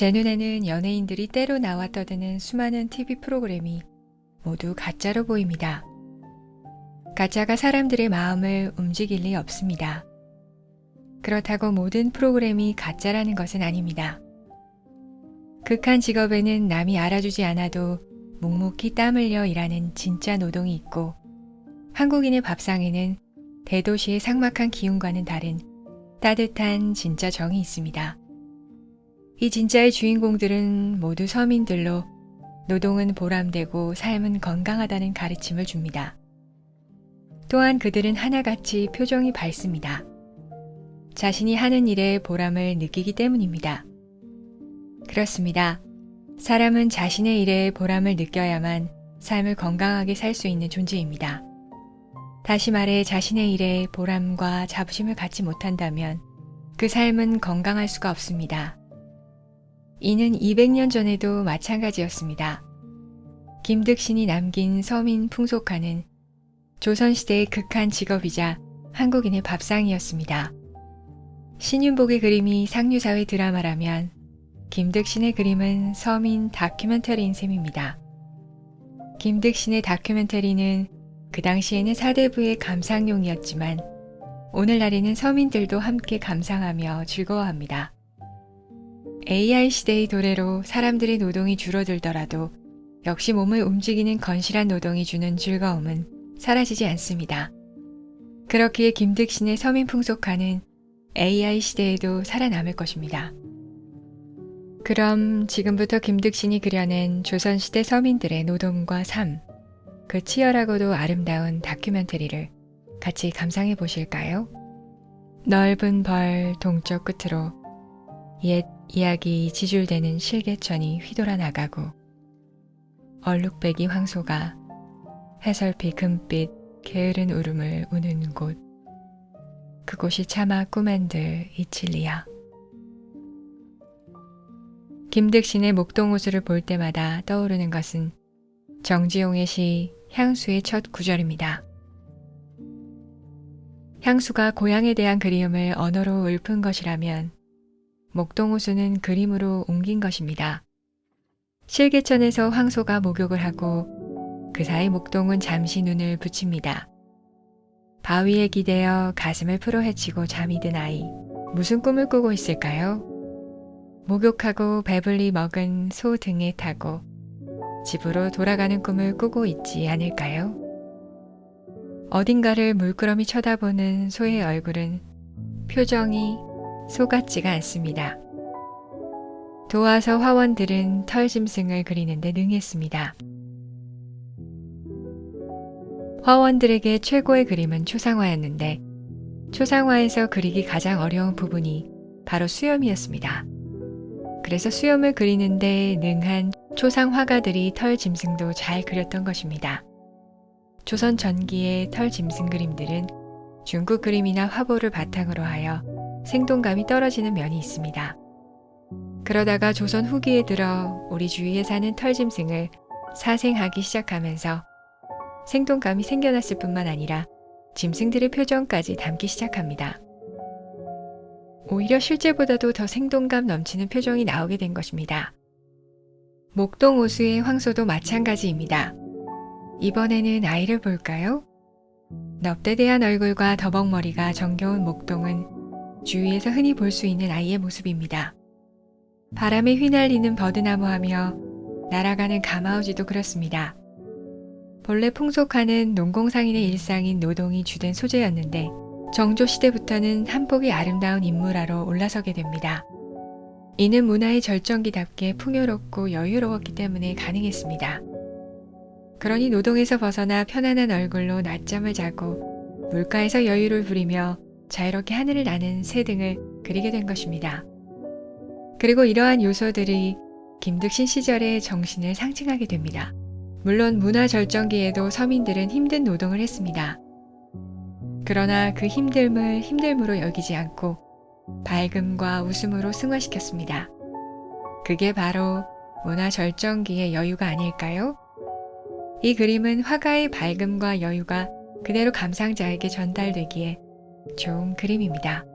제 눈에는 연예인들이 때로 나와 떠드는 수많은 TV 프로그램이 모두 가짜로 보입니다. 가짜가 사람들의 마음을 움직일 리 없습니다. 그렇다고 모든 프로그램이 가짜라는 것은 아닙니다. 극한 직업에는 남이 알아주지 않아도 묵묵히 땀 흘려 일하는 진짜 노동이 있고 한국인의 밥상에는 대도시의 삭막한 기운과는 다른 따뜻한 진짜 정이 있습니다. 이 진짜의 주인공들은 모두 서민들로 노동은 보람되고 삶은 건강하다는 가르침을 줍니다. 또한 그들은 하나같이 표정이 밝습니다. 자신이 하는 일에 보람을 느끼기 때문입니다. 그렇습니다. 사람은 자신의 일에 보람을 느껴야만 삶을 건강하게 살 수 있는 존재입니다. 다시 말해 자신의 일에 보람과 자부심을 갖지 못한다면 그 삶은 건강할 수가 없습니다. 이는 200년 전에도 마찬가지였습니다. 김득신이 남긴 서민 풍속화는 조선시대의 극한 직업이자 한국인의 밥상이었습니다. 신윤복의 그림이 상류사회 드라마라면 김득신의 그림은 서민 다큐멘터리인 셈입니다. 김득신의 다큐멘터리는 그 당시에는 사대부의 감상용이었지만 오늘날에는 서민들도 함께 감상하며 즐거워합니다. AI 시대의 도래로 사람들의 노동이 줄어들더라도 역시 몸을 움직이는 건실한 노동이 주는 즐거움은 사라지지 않습니다. 그렇기에 김득신의 서민 풍속화는 AI 시대에도 살아남을 것입니다. 그럼 지금부터 김득신이 그려낸 조선시대 서민들의 노동과 삶, 그 치열하고도 아름다운 다큐멘터리를 같이 감상해 보실까요? 넓은 벌 동쪽 끝으로 옛 이야기 지줄대는 실개천이 휘돌아 나가고 얼룩배기 황소가 해설피 금빛 게으른 울음을 우는 곳 그곳이 차마 꿈엔들 이칠리야 김득신의 목동호수를 볼 때마다 떠오르는 것은 정지용의 시 향수의 첫 구절입니다. 향수가 고향에 대한 그리움을 언어로 읊은 것이라면 목동호수는 그림으로 옮긴 것입니다. 실개천에서 황소가 목욕을 하고 그 사이 목동은 잠시 눈을 붙입니다. 바위에 기대어 가슴을 풀어 헤치고 잠이 든 아이. 무슨 꿈을 꾸고 있을까요? 목욕하고 배불리 먹은 소 등에 타고 집으로 돌아가는 꿈을 꾸고 있지 않을까요? 어딘가를 물끄러미 쳐다보는 소의 얼굴은 표정이 소 같지가 않습니다. 도와서 화원들은 털짐승을 그리는데 능했습니다. 화원들에게 최고의 그림은 초상화였는데 초상화에서 그리기 가장 어려운 부분이 바로 수염이었습니다. 그래서 수염을 그리는데 능한 초상 화가들이 털 짐승도 잘 그렸던 것입니다. 조선 전기의 털 짐승 그림들은 중국 그림이나 화보를 바탕으로 하여 생동감이 떨어지는 면이 있습니다. 그러다가 조선 후기에 들어 우리 주위에 사는 털 짐승을 사생하기 시작하면서 생동감이 생겨났을 뿐만 아니라 짐승들의 표정까지 담기 시작합니다. 오히려 실제보다도 더 생동감 넘치는 표정이 나오게 된 것입니다. 목동호수의 황소도 마찬가지입니다. 이번에는 아이를 볼까요? 넙대대한 얼굴과 더벅머리가 정겨운 목동은 주위에서 흔히 볼 수 있는 아이의 모습입니다. 바람에 휘날리는 버드나무하며 날아가는 가마우지도 그렇습니다. 본래 풍속하는 농공상인의 일상인 노동이 주된 소재였는데 정조 시대부터는 한복이 아름다운 인물화로 올라서게 됩니다. 이는 문화의 절정기답게 풍요롭고 여유로웠기 때문에 가능했습니다. 그러니 노동에서 벗어나 편안한 얼굴로 낮잠을 자고 물가에서 여유를 부리며 자유롭게 하늘을 나는 새 등을 그리게 된 것입니다. 그리고 이러한 요소들이 김득신 시절의 정신을 상징하게 됩니다. 물론 문화 절정기에도 서민들은 힘든 노동을 했습니다. 그러나 그 힘듦을 힘듦으로 여기지 않고 밝음과 웃음으로 승화시켰습니다. 그게 바로 문화 절정기의 여유가 아닐까요? 이 그림은 화가의 밝음과 여유가 그대로 감상자에게 전달되기에 좋은 그림입니다.